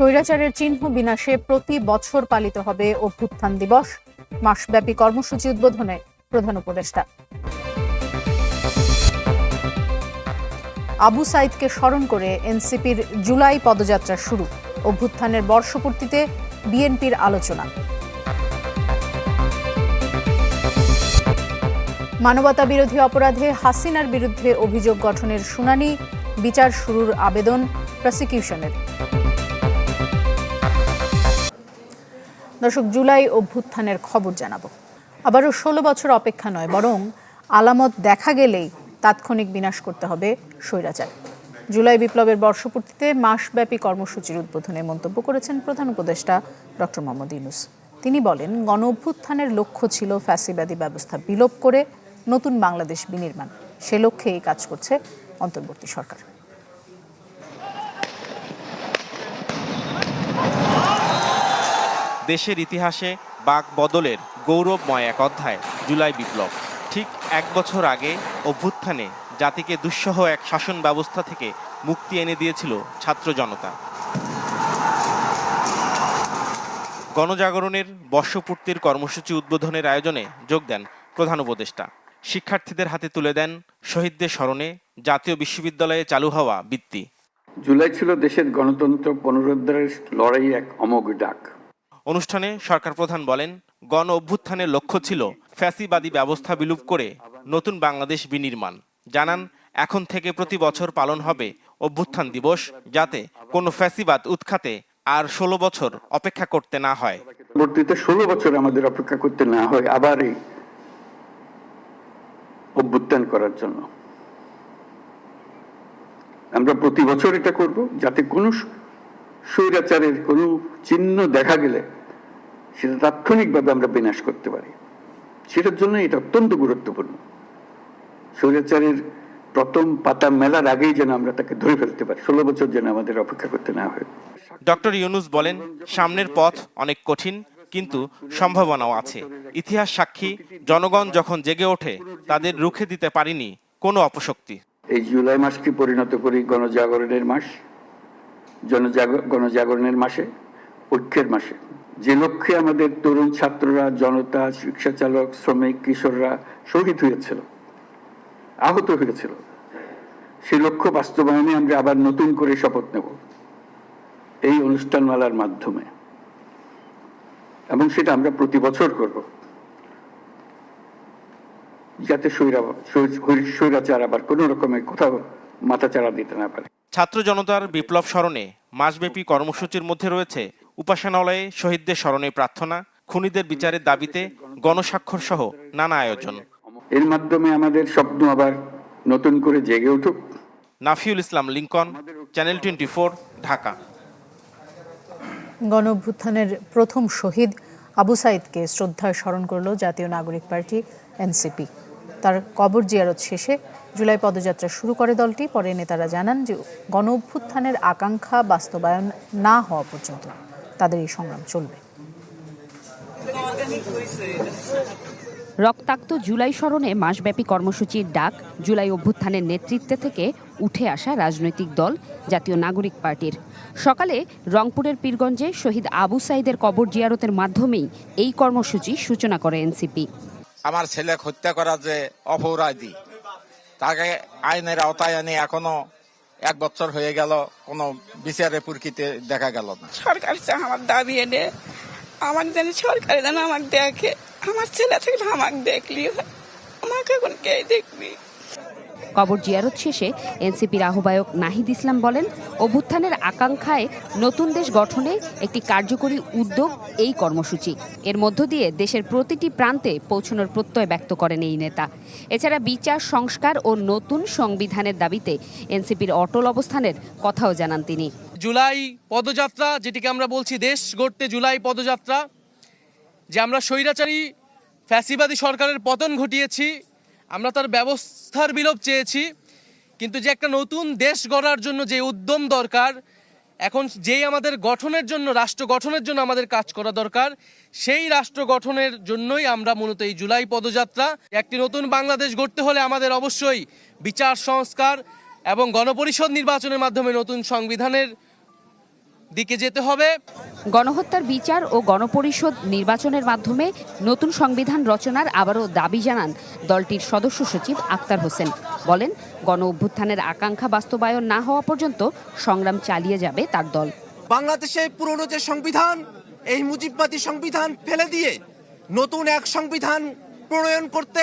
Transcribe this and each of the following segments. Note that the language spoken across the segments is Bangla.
স্বৈরাচারের চিহ্ন বিনাশে প্রতি বছর পালিত হবে অভ্যুত্থান দিবস। মাসব্যাপী কর্মসূচি উদ্বোধনে প্রধান উপদেষ্টা। আবু সাইদকে স্মরণ করে এনসিপির জুলাই পদযাত্রা শুরু। অভ্যুত্থানের বর্ষপূর্তিতে বিএনপির আলোচনা। মানবতা বিরোধী অপরাধে হাসিনার বিরুদ্ধে অভিযোগ গঠনের শুনানি, বিচার শুরুর আবেদন প্রসিকিউশনের দর্শক, জুলাই অভ্যুত্থানের খবর জানাব। আবারও ষোলো বছর অপেক্ষা নয়, বরং আলামত দেখা গেলেই তাৎক্ষণিক বিনাশ করতে হবে স্বৈরাচার। জুলাই বিপ্লবের বর্ষপূর্তিতে মাসব্যাপী কর্মসূচির উদ্বোধনে মন্তব্য করেছেন প্রধান উপদেষ্টা ডক্টর মোহাম্মদ ইউনুস। তিনি বলেন, গণ অভ্যুত্থানের লক্ষ্য ছিল ফ্যাসিবাদী ব্যবস্থা বিলোপ করে নতুন বাংলাদেশ বিনির্মাণ। সে লক্ষ্যে এই কাজ করছে অন্তর্বর্তী সরকার। দেশের ইতিহাসে বাক বদলের গৌরবময় এক অধ্যায়, জুলাই বিপ্লব। ঠিক এক বছর আগে অভ্যুত্থানে জাতিকে দুঃসহ এক শাসন ব্যবস্থা থেকে মুক্তি এনে দিয়েছিল ছাত্র জনতা। গণজাগরণের বর্ষপূর্তির কর্মসূচি উদ্বোধনের আয়োজনে যোগ দেন প্রধান উপদেষ্টা। শিক্ষার্থীদের হাতে তুলে দেন শহীদদের স্মরণে জাতীয় বিশ্ববিদ্যালয়ে চালু হওয়া বৃত্তি। জুলাই ছিল দেশের গণতন্ত্র পুনরুদ্ধারের লড়াই এক অমোঘ ডাক। অনুষ্ঠানে সরকার প্রধান বলেন, গণ অভ্যুত্থানের লক্ষ্য ছিল ফ্যাসিবাদী ব্যবস্থা বিলুপ করে নতুন বাংলাদেশ বিনির্মাণ। জানান, এখন থেকে প্রতি বছর পালন হবে অভ্যুত্থান দিবস যাতে কোনো ফ্যাসিবাদ উৎখাতে আর ষোলো বছর অপেক্ষা করতে না হয়। পরবর্তীতে ষোলো বছর আমাদের অপেক্ষা করতে না হয় আবার অভ্যুত্থান করার জন্য। আমরা প্রতি বছর এটা করব যাতে কোনো স্বৈরাচারের কোনো চিহ্ন দেখা গেলে সেটা তাৎক্ষণিকভাবে আমরা বিনাশ করতে পারি। সেটার জন্য এটা অত্যন্ত গুরুত্বপূর্ণ। স্বৈরাচারের প্রথম পাতা মেলার আগেই যেন আমরা তাকে ধরে ফেলতে পারি। ষোলো বছর যেন আমাদের অপেক্ষা করতে না হয়। ডক্টর ইউনুস বলেন সামনের পথ অনেক কঠিন কিন্তু সম্ভাবনাও আছে। ইতিহাস সাক্ষী জনগণ যখন জেগে ওঠে তাদের রুখে দিতে পারিনি কোনো অপশক্তি। এই জুলাই মাসকে পরিণত করি গণজাগরণের মাস জনজাগ- গণজাগরণের মাসে ঐক্যের মাসে। যে লক্ষ্যে আমাদের তরুণ ছাত্ররা, জনতা, রিক্সা চালক, শ্রমিক, কিশোররা শহীদ হয়েছিল, আহত হয়েছিল, সেই লক্ষ্য বাস্তবায়নে আমরা আবার নতুন করে শপথ নেব এই অনুষ্ঠানমালার মাধ্যমে। এবং সেটা আমরা প্রতি বছর করব। যাতে স্বৈরাচার আবার কোনো রকমের কোথাও মাথা মাথাচাড়া দিতে না পারে। ছাত্র জনতার বিপ্লব স্মরণে মাসব্যাপী কর্মসূচির মধ্যে রয়েছে উপাসনালয়ে শহীদদের স্মরণে প্রার্থনা খুনিদের বিচারের দাবিতে গণস্বাক্ষর সহ নানা আয়োজন। এর মাধ্যমে আমাদের স্বপ্ন আবার নতুন করে জেগে উঠুক। Nafiul Islam Lincoln channel twenty Dhaka. গণ অভ্যুত্থানের প্রথম শহীদ আবু সাইদকে শ্রদ্ধায় স্মরণ করল জাতীয় নাগরিক পার্টি এনসিপি। তার কবর জিয়ারত শেষে জুলাই পদযাত্রা শুরু করে দলটি। পরে নেতারা জানান যে গণ অভ্যুত্থানের আকাঙ্ক্ষা বাস্তবায়ন না হওয়া পর্যন্ত। তাদের এই সংগ্রাম চলবে। রক্তাক্ত জুলাই স্মরণে মাসব্যাপী কর্মসূচির ডাক জুলাই অভ্যুত্থানের নেতৃত্বে থেকে উঠে আসা রাজনৈতিক দল জাতীয় নাগরিক পার্টির। সকালে রংপুরের পীরগঞ্জে শহীদ আবু সাইদের কবর জিয়ারতের মাধ্যমেই এই কর্মসূচি সূচনা করে এনসিপি। আমার ছেলে হত্যা করা যে অপরাধী তাকে আইনের আওতায় আনি এখনও এক বছর হয়ে গেল, কোনো বিচারে পুরকিতে দেখা গেল না। সরকার আমার দাবি এনে, আমার যেন সরকার যেন আমাকে দেখে, আমার ছেলে থাকলে আমাকে দেখলি আমাকে এখন কে দেখবি? কবর জিয়ারত শেষে এনসিপির আহ্বায়ক নাহিদ ইসলাম বলেন, অভ্যুত্থানের আকাঙ্ক্ষায় নতুন দেশ গঠনে একটি কার্যকরী উদ্যোগ এই কর্মসূচি। এর মধ্য দিয়ে দেশের প্রতিটি প্রান্তে পৌঁছানোর প্রত্যয় ব্যক্ত করেন এই নেতা। এছাড়া বিচার, সংস্কার ও নতুন সংবিধানের দাবিতে এনসিপির অটল অবস্থানের কথাও জানান তিনি। জুলাই পদযাত্রা, যেটিকে আমরা বলছি দেশ গড়তে জুলাই পদযাত্রা, যে আমরা স্বৈরাচারী, ফ্যাসিবাদী সরকারের পতন ঘটিয়েছি আমরা তার ব্যবস্থার বিলোপ চেয়েছি, কিন্তু যে একটা নতুন দেশ গড়ার জন্য যে উদ্যম দরকার, এখন যেই আমাদের গঠনের জন্য, রাষ্ট্র গঠনের জন্য আমাদের কাজ করা দরকার, সেই রাষ্ট্র গঠনের জন্যই আমরা মূলত এই জুলাই পদযাত্রা। একটি নতুন বাংলাদেশ গড়তে হলে আমাদের অবশ্যই বিচার, সংস্কার এবং গণপরিষদ নির্বাচনের মাধ্যমে নতুন সংবিধানের দিকে যেতে হবে। গণহত্যার বিচার ও গণপরিষদ নির্বাচনের মাধ্যমে নতুন সংবিধান রচনার আবারও দাবি জানান দলটির সদস্য সচিব আক্তার হোসেন। বলেন গণ অভ্যুত্থানের আকাঙ্ক্ষা বাস্তবায়ন না হওয়া পর্যন্ত সংগ্রাম চালিয়ে যাবে তার দল। বাংলাদেশে পুরনো যে সংবিধান এই মুজিববাদী সংবিধান ফেলে দিয়ে নতুন এক সংবিধান প্রণয়ন করতে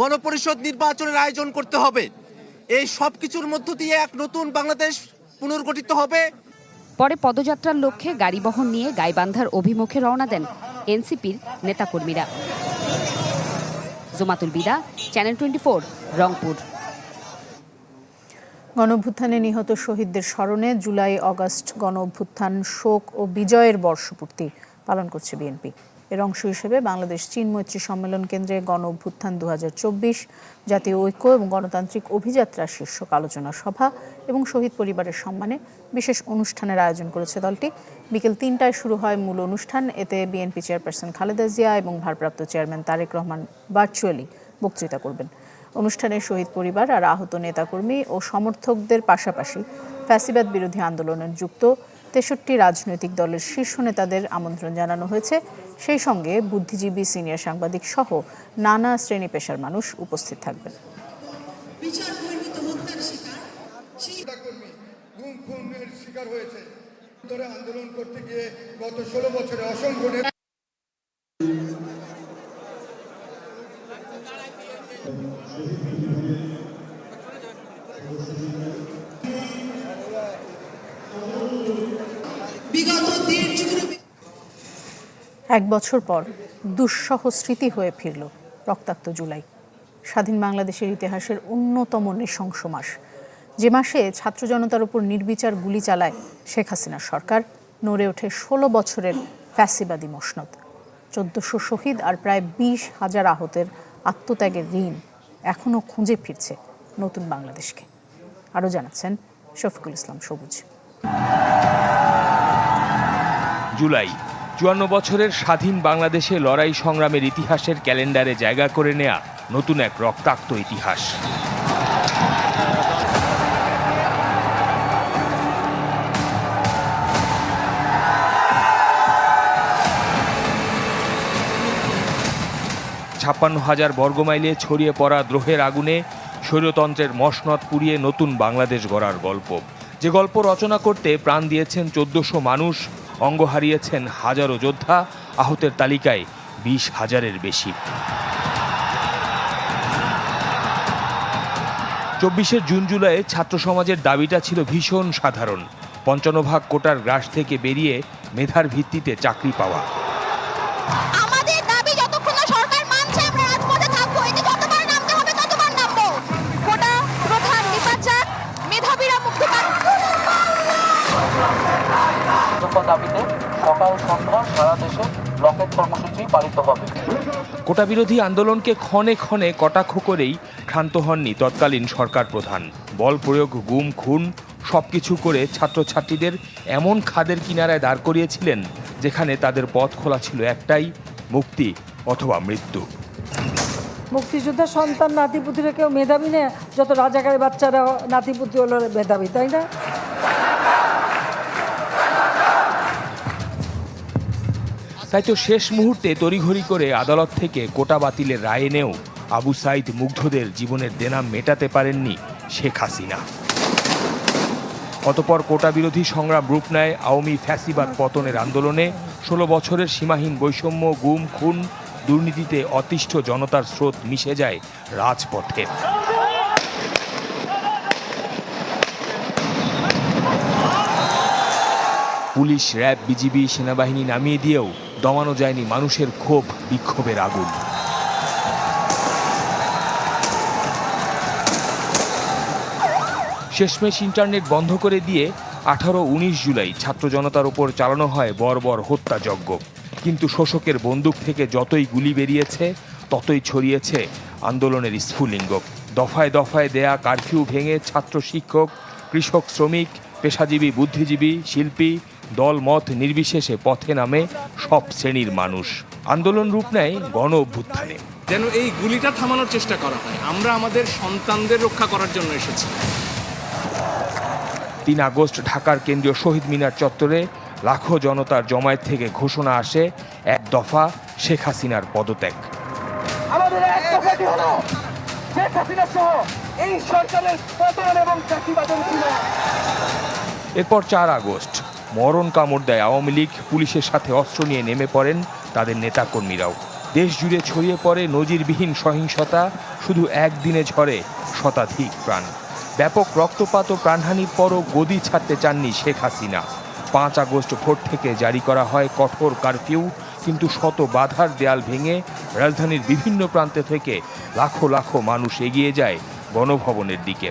গণপরিষদ নির্বাচনের আয়োজন করতে হবে। এই সব কিছুর মধ্য দিয়ে এক নতুন বাংলাদেশ পুনর্গঠিত হবে। পরে পদযাত্রার লক্ষ্যে গাড়ি বহন নিয়ে গাইবান্ধার অভিমুখে রওনা দেন এনসিপির নেতাকর্মীরা। জোমাতুল বিদা, চ্যানেল টোয়েন্টি রংপুর। গণ অভ্যুত্থানে নিহত শহীদদের স্মরণে জুলাই অগাস্ট গণ অভ্যুত্থান শোক ও বিজয়ের বর্ষপূর্তি পালন করছে বিএনপি। এর অংশ হিসেবে বাংলাদেশ চীন মৈত্রী সম্মেলন কেন্দ্রে গণ অভ্যুত্থান দু হাজার চব্বিশ, জাতীয় ঐক্য এবং গণতান্ত্রিক অভিযাত্রা শীর্ষক আলোচনা সভা এবং শহীদ পরিবারের সম্মানে বিশেষ অনুষ্ঠানের আয়োজন করেছে দলটি। বিকেল তিনটায় শুরু হয় মূল অনুষ্ঠান। এতে বিএনপি চেয়ারপারসন খালেদা জিয়া এবং ভারপ্রাপ্ত চেয়ারম্যান তারেক রহমান ভার্চুয়ালি বক্তৃতা করবেন। অনুষ্ঠানে শহীদ পরিবার আর আহত নেতাকর্মী ও সমর্থকদের পাশাপাশি ফ্যাসিবাদ বিরোধী আন্দোলনের যুক্ত তেষট্টি রাজনৈতিক দলের শীর্ষ নেতাদের আমন্ত্রণ জানানো হয়েছে। সেই সঙ্গে বুদ্ধিজীবী সিনিয়র সাংবাদিক সহ নানা শ্রেণি পেশার মানুষ উপস্থিত থাকবেন। বিগত দেড় এক বছর পর দুঃসহ স্মৃতি হয়ে ফিরল রক্তাক্ত জুলাই। স্বাধীন বাংলাদেশের ইতিহাসের অন্যতম নৃশংস মাস। যে মাসে ছাত্র জনতার উপর নির্বিচার গুলি চালায় শেখ হাসিনার সরকার, নড়ে ওঠে ষোলো বছরের ফ্যাসিবাদী মসনদ। চোদ্দশো শহীদ আর প্রায় বিশ হাজার আহতের আত্মত্যাগের ঋণ এখনও খুঁজে ফিরছে নতুন বাংলাদেশকে। আরও জানাচ্ছেন শফিকুল ইসলাম সবুজ। জুলাই চুয়ান্ন বছরের স্বাধীন বাংলাদেশে লড়াই সংগ্রামের ইতিহাসের ক্যালেন্ডারে জায়গা করে নেয়া নতুন এক রক্তাক্ত ইতিহাস। ছাপ্পান্ন হাজার বর্গমাইলে ছড়িয়ে পড়া দ্রোহের আগুনে স্বৈরতন্ত্রের মসনদ পুড়িয়ে নতুন বাংলাদেশ গড়ার গল্প। যে গল্প রচনা করতে প্রাণ দিয়েছেন চোদ্দশো মানুষ অঙ্গ হারিয়েছেন হাজারো যোদ্ধা, আহতের তালিকায় বিশ হাজারের বেশি। চব্বিশে জুন জুলাইয়ে ছাত্র সমাজের দাবিটা ছিল ভীষণ সাধারণ। পঞ্চান্ন ভাগ কোটার গ্রাস থেকে বেরিয়ে মেধার ভিত্তিতে চাকরি পাওয়া। দাবিতে সকাল সন্ধ্যা সারা দেশে ব্লকেট কর্মসূচি পালিত হবে। কোটা বিরোধী আন্দোলনকে ক্ষণে ক্ষণে কটাক্ষ করেই ক্ষান্ত হননি তৎকালীন সরকার প্রধান। বল প্রয়োগ গুম খুন সবকিছু করে ছাত্রছাত্রীদের এমন খাদের কিনারায় দাঁড় করিয়েছিলেন যেখানে তাদের পথ খোলা ছিল একটাই মুক্তি অথবা মৃত্যু। মুক্তিযোদ্ধা সন্তান নাতিপুতিরা কেউ মেধাবী না যত রাজাকারের বাচ্চারা নাতিপুতি হলো মেধাবী তাই না? তাই তো শেষ মুহূর্তে তড়িঘড়ি করে আদালত থেকে কোটা বাতিলের রায় এনেও আবু সাইদ মুগ্ধদের জীবনের দেনা মেটাতে পারেননি শেখ হাসিনা। অতপর কোটা বিরোধী সংগ্রাম রূপ নেয় আওয়ামী ফ্যাসিবাদ পতনের আন্দোলনে। ষোলো বছরের সীমাহীন বৈষম্য, গুম, খুন দুর্নীতিতে অতিষ্ঠ জনতার স্রোত মিশে যায় রাজপথে। পুলিশ, র্যাব, বিজিবি, সেনাবাহিনী নামিয়ে দিয়েও দমানো যায়নি মানুষের ক্ষোভ, বিক্ষোভের আগুন। শেষমেশ ইন্টারনেট বন্ধ করে দিয়ে আঠারো, উনিশ জুলাই ছাত্র জনতার ওপর চালানো হয় বর্বর হত্যাযজ্ঞ। কিন্তু শোষকের বন্দুক থেকে যতই গুলি বেরিয়েছে, ততই ছড়িয়েছে আন্দোলনের স্ফুলিঙ্গ। দফায় দফায় দেয়া কারফিউ ভেঙে ছাত্র শিক্ষক, কৃষক, শ্রমিক, পেশাজীবী, বুদ্ধিজীবী, শিল্পী দল মত নির্বিশেষে পথে নামে সব শ্রেণির মানুষ। আন্দোলন রূপ নেয় গণ অভ্যুত্থানে যেন এই গুলিটা থামানোর চেষ্টা করা হয়। আমরা আমাদের সন্তানদের রক্ষা করার জন্য এসেছি। তিন আগস্ট ঢাকার কেন্দ্রীয় শহীদ মিনার চত্বরে লাখো জনতার জমায়েত থেকে ঘোষণা আসে এক দফা শেখ হাসিনার পদত্যাগ। আমাদের এক কথাটি হলো? শেখ হাসিনা সহ এই সরকারের পতন এবং চাকরিবাদের ছিল এরপর চার আগস্ট মরণ কামড় দেয় আওয়ামী লীগ, পুলিশের সাথে অস্ত্র নিয়ে নেমে পড়েন তাদের নেতাকর্মীরাও। দেশ জুড়ে ছড়িয়ে পড়ে নজিরবিহীন সহিংসতা, শুধু একদিনে ঝরে শতাধিক প্রাণ। ব্যাপক রক্তপাত ও প্রাণহানির পরও গদি ছাড়তে চাননি শেখ হাসিনা। পাঁচ আগস্ট ভোর থেকে জারি করা হয় কঠোর কারফিউ, কিন্তু শত বাধার দেয়াল ভেঙে রাজধানীর বিভিন্ন প্রান্ত থেকে লাখো লাখো মানুষ এগিয়ে যায় গণভবনের দিকে।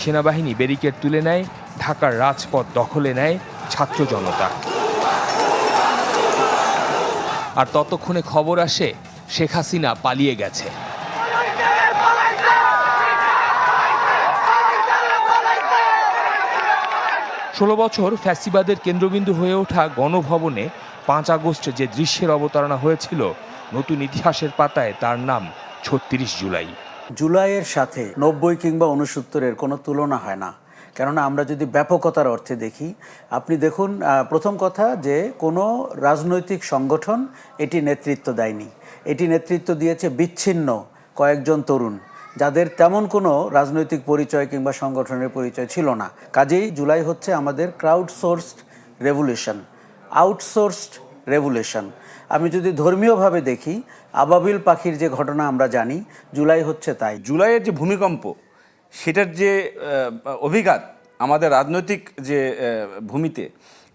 সেনাবাহিনী ব্যারিকেড তুলে নেয় ঢাকার রাজপথ দখলে নেয় ছাত্র জনতা। আর ততক্ষণে খবর আসে, শেখ হাসিনা পালিয়ে গেছে। ষোলো বছর ফ্যাসিবাদের কেন্দ্রবিন্দু হয়ে ওঠা গণভবনে পাঁচ আগস্ট যে দৃশ্যের অবতারণা হয়েছিল, নতুন ইতিহাসের পাতায় তার নাম ছত্রিশ জুলাই। জুলাইয়ের সাথে নব্বই কিংবা উনসত্তরের কোনো তুলনা হয় না। কেননা আমরা যদি ব্যাপকতার অর্থে দেখি, আপনি দেখুন প্রথম কথা যে কোনো রাজনৈতিক সংগঠন এটি নেতৃত্ব দেয়নি। এটি নেতৃত্ব দিয়েছে বিচ্ছিন্ন কয়েকজন তরুণ, যাদের তেমন কোনো রাজনৈতিক পরিচয় কিংবা সংগঠনের পরিচয় ছিল না। কাজেই জুলাই হচ্ছে আমাদের crowd sourced revolution outsourced revolution আমি যদি ধর্মীয়ভাবে দেখি, আবাবিল পাখির যে ঘটনা আমরা জানি, জুলাই হচ্ছে তাই। জুলাইয়ের যে ভূমিকম্প সেটার যে অভিঘাত আমাদের রাজনৈতিক যে ভূমিতে,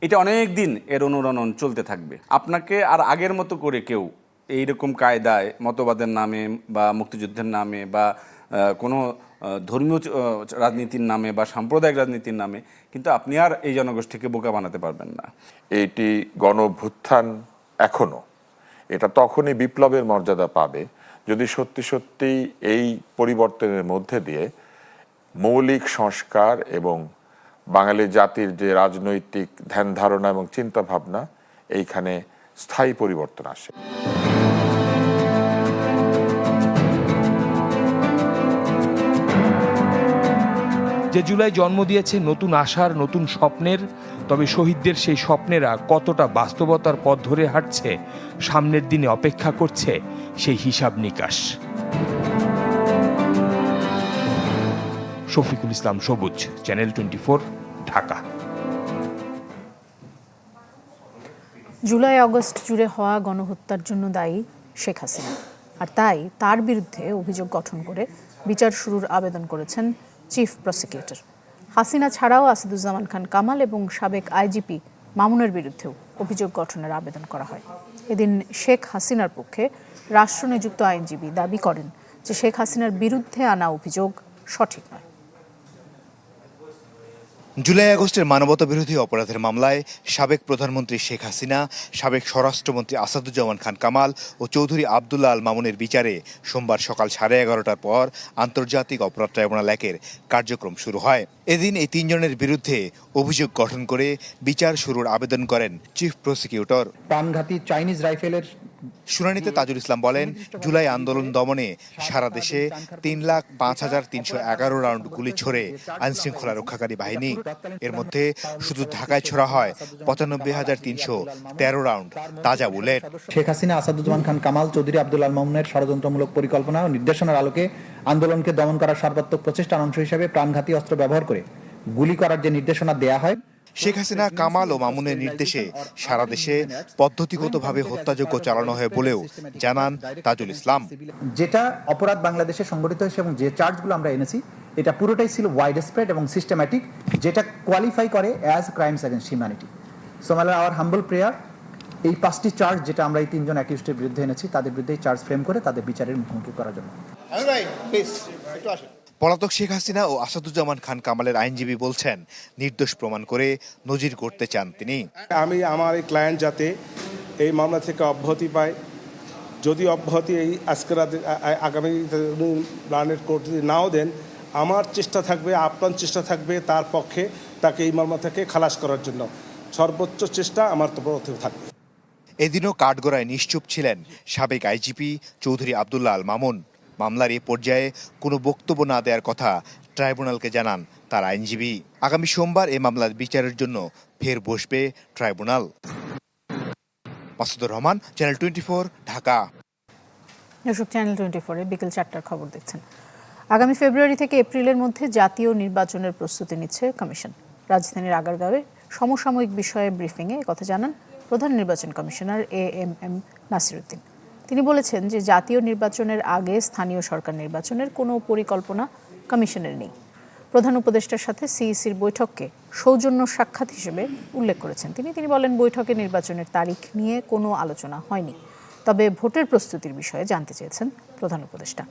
এটা অনেক দিন এর অনুরণন চলতে থাকবে। আপনাকে আর আগের মতো করে কেউ এইরকম কায়দায় মতবাদের নামে বা মুক্তিযুদ্ধের নামে বা কোনো ধর্মীয় রাজনীতির নামে বা সাম্প্রদায়িক রাজনীতির নামে কিন্তু আপনি আর এই জনগোষ্ঠীকে বোকা বানাতে পারবেন না। এইটি গণ অভ্যুত্থান এখনও। এটা তখনই বিপ্লবের মর্যাদা পাবে যদি সত্যি সত্যি এই পরিবর্তনের মধ্যে দিয়ে মৌলিক সংস্কার এবং বাঙালি জাতির যে রাজনৈতিক ধ্যান ধারণা এবং চিন্তা ভাবনা, এইখানে স্থায়ী পরিবর্তন আসে। যে জুলাই জন্ম দিয়েছে নতুন আশার, নতুন স্বপ্নের, তবে শহীদদের সেই স্বপ্নেরা কতটা বাস্তবতার পথ ধরে হাঁটছে, সামনের দিনে অপেক্ষা করছে সেই হিসাব নিকাশ। Shafiqul Islam Sabuj channel twenty Dhaka. July, আগস্ট জুড়ে হওয়া গণহত্যার জন্য দায়ী শেখ হাসিনা। আর তাই তার বিরুদ্ধে অভিযোগ গঠন করে বিচার শুরুর আবেদন করেছেন চিফ প্রসিকিউটর। হাসিনা ছাড়াও আসাদুজ্জামান খান কামাল এবং সাবেক আইজিপি মামুনের বিরুদ্ধেও অভিযোগ গঠনের আবেদন করা হয়। এদিন শেখ হাসিনার পক্ষে রাষ্ট্রনিযুক্ত আইনজীবী দাবি করেন যে শেখ হাসিনার বিরুদ্ধে আনা অভিযোগ সঠিক নয়। জুলাই আগস্টের মানবতা বিরোধী অপরাধের মামলায় সাবেক প্রধানমন্ত্রী শেখ হাসিনা, সাবেক স্বরাষ্ট্রমন্ত্রী আসাদুজ্জামান খান কামাল ও চৌধুরী আবদুল্লাহ আল মামুনের বিচারে সোমবার সকাল সাড়ে এগারোটার পর আন্তর্জাতিক অপরাধ ট্রাইব্যুনাল একের কার্যক্রম শুরু হয়। এদিন এই তিনজনের বিরুদ্ধে অভিযোগ গঠন করে বিচার শুরুর আবেদন করেন চিফ প্রসিকিউটর। প্রাণঘাতী চাইনিজ রাইফেলের শুনানিতে তাজুল ইসলাম বলেন, জুলাই আন্দোলন দমনে সারা দেশে তিন লাখ পাঁচ হাজার তিনশো এগারো রাউন্ড গুলি ছড়ে আইন শৃঙ্খলা রক্ষাকারী বাহিনী। এর মধ্যে শুধু ঢাকায় ছোড়া হয় পঁচানব্বই হাজার তিনশো তেরো রাউন্ড। তাজা বুলেট। শেখ হাসিনা, আসাদুজ্জামান খান, কামাল চৌধুরী আব্দুল আল মামুনের ষড়যন্ত্রমূলক পরিকল্পনা ও নির্দেশনার আলোকে আন্দোলনকে দমন করার সর্বাত্মক প্রচেষ্টার অংশ হিসেবে প্রাণঘাতী অস্ত্র ব্যবহার করে গুলি করার যে নির্দেশনা দেয়া হয় শেখ হাসিনা কামাল ও মামুনের নির্দেশে সারা দেশে পদ্ধতিগতভাবে হত্যাযজ্ঞ চালানো হয় বলেও জানান তাজুল ইসলাম। যেটা অপরাধ বাংলাদেশে সংগঠিত হয়েছে এবং যে চার্জগুলো আমরা এনেছি এটা পুরোটাই ছিল ওয়াইড স্প্রেড এবং সিস্টেম্যাটিক যেটা কোয়ালিফাই করে as crimes against humanity so my our humble prayer এই পাঁচটি চার্জ যেটা আমরা এই তিনজন অ্যাকিউস্টের বিরুদ্ধে এনেছি তাদের বিরুদ্ধে চার্জ ফ্রেম করে তাদের বিচারের মুখোমুখি করার জন্য। পলাতক শেখ হাসিনা ও আসাদুজ্জামান খান কামালের আইনজীবী বলছেন নির্দোষ প্রমাণ করে নজির করতে চান তিনি। আমি আমার এই ক্লায়েন্ট যাতে এই মামলা থেকে অব্যাহতি পায়। যদি অব্যাহতি এই আজকে রাতে আগামী প্ল্যানেট কোর্ট যদি নাও দেন আমার চেষ্টা থাকবে আপ্রাণ চেষ্টা থাকবে তার পক্ষে তাকে এই মামলা থেকে খালাস করার জন্য। সর্বোচ্চ চেষ্টা আমার তো থেকে থাকবে। এদিনও কাঠগড়ায় নিশ্চুপ ছিলেন সাবেক আইজিপি চৌধুরী আবদুল্লাহ আল মামুন। মামলার এ পর্যায়ে কোনো বক্তব্য না দেওয়ার কথা ট্রাইব্যুনালকে জানান তার আইনজীবী। আগামী সোমবার এই মামলার বিচারের জন্য ফের বসবে tribunal. Masudur Rahman channel twenty Dhaka. দর্শক চ্যানেল টোয়েন্টি ফোরে বিকেল চারটার খবর দেখছেন। আগামী ফেব্রুয়ারি থেকে এপ্রিলের মধ্যে জাতীয় নির্বাচনের প্রস্তুতি নিচ্ছে কমিশন। রাজধানীর আগারগাঁওয়ে সমসাময়িক বিষয়ে ব্রিফিংয়ে কথা জানান প্রধান নির্বাচন commissioner A M M Nasiruddin. তিনি বলেছেন যে জাতীয় নির্বাচনের আগে স্থানীয় সরকার নির্বাচনের কোনো পরিকল্পনা কমিশনের নেই। প্রধান উপদেষ্টার সাথে সিইসির বৈঠককে সৌজন্য সাক্ষাৎ হিসেবে উল্লেখ করেছেন তিনি। তিনি বলেন, বৈঠকে নির্বাচনের তারিখ নিয়ে কোনো আলোচনা হয়নি। তবে ভোটের প্রস্তুতির বিষয়ে জানতে চেয়েছেন প্রধান উপদেষ্টা।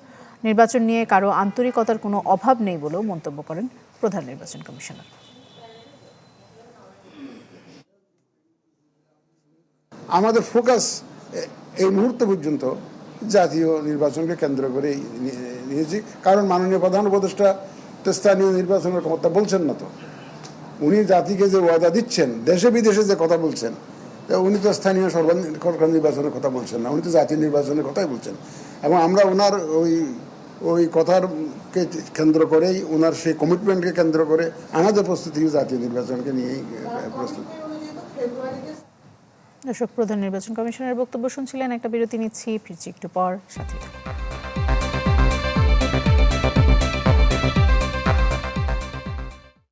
নির্বাচন নিয়ে কারও আন্তরিকতার কোনো অভাব নেই বলেও মন্তব্য করেন প্রধান নির্বাচন কমিশনার। আমাদের ফোকাস এই মুহূর্ত পর্যন্ত জাতীয় নির্বাচনকে কেন্দ্র করে নিয়েছি। কারণ মাননীয় প্রধান উপদেষ্টা তো স্থানীয় নির্বাচনের ক্ষমতা বলছেন না তো। উনি জাতিকে যে ওয়াদা দিচ্ছেন, দেশে বিদেশে যে কথা বলছেন উনি তো স্থানীয় সরকার নির্বাচনের কথা বলছেন না, উনি তো জাতীয় নির্বাচনের কথাই বলছেন। এবং আমরা ওনার ওই ওই কথারকে কেন্দ্র করেই, ওনার সেই কমিটমেন্টকে কেন্দ্র করে আমাদের প্রস্তুতি জাতীয় নির্বাচনকে নিয়েই প্রস্তুত। দর্শক প্রধান নির্বাচন কমিশনের বক্তব্য শুনছিলেন। একটা বিরতি নিচ্ছি ফিরছি একটু পর। সাথে